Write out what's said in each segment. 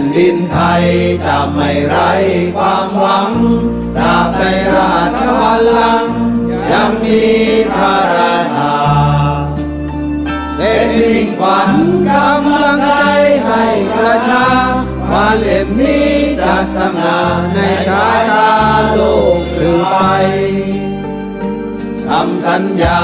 นดินไทยจะไม่ไร้ความหวังตราบในราชบัลลังก์ยังมีพระราชาเป็นมิ่งขวัญกำลังใจให้ประชาวันเล่มนี้จะสง่าในสายำสัญญา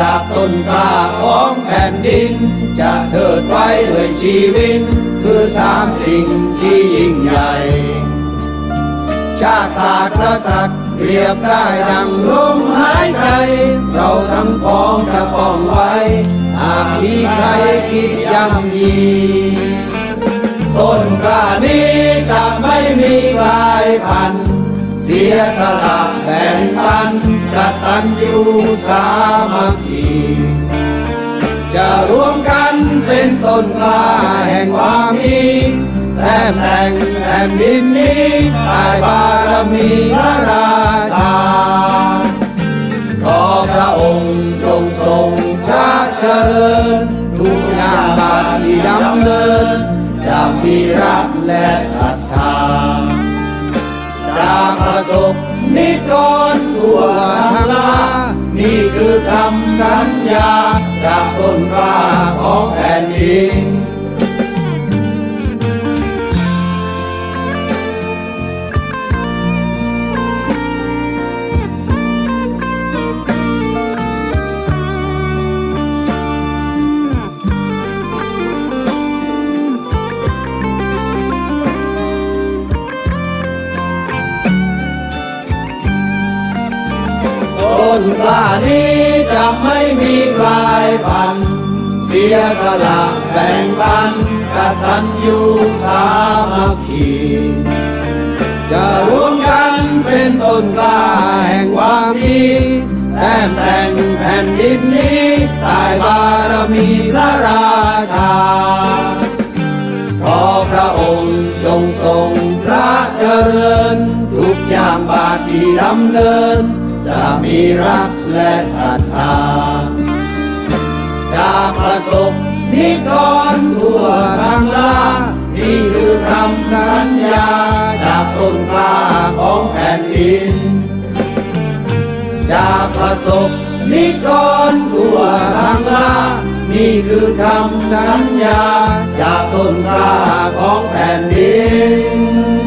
จากต้นกล้าของแผ่นดิน จะเทิดไว้ด้วยชีวิต คือสามสิ่งที่ยิ่งใหญ่ ชาติศาสตร์กษัตริย์เปรียบได้ดังลมหายใจ เราทั้งพ้องจะป้องไว้ หากมีใครคิดย่ำยีต้นกล้านี้จะไม่มีกลายพันธุ์ เสียสละแบ่งปันกตัญญูสามัคคีจะรวมกันเป็นต้นกล้าแห่งความดีแต้มแต่งแผ่นดินนี้ใต้บารมีพระราชา ขอพระองค์ทรงทรงพระเจริญ ทุกงานบาทที่ดำเนิน ทั่วทั้งลานี่คือคำสัญญาจากต้นกล้า กล้านี้จะไม่มีกลายพัน เสียสละแบ่งปันกตัญญูสามัคคีจะรวมกันเป็นต้นกล้าแห่งความดีแต้มแต่งแผ่นดินนี้ใต้บารมีพระราชา ขอพระองค์จงทรงพระเจริญ ทุกอย่างบาทที่ดำเนิน จะมีรักและศรัทธา จากประสบนิกรทั่วทั้งลานี่คือคำสัญญา จากต้นกล้าของแผ่นดิน จากประสบนิกรทั่วทั้งลานี่คือคำสัญญา จากต้นกล้าของแผ่นดิน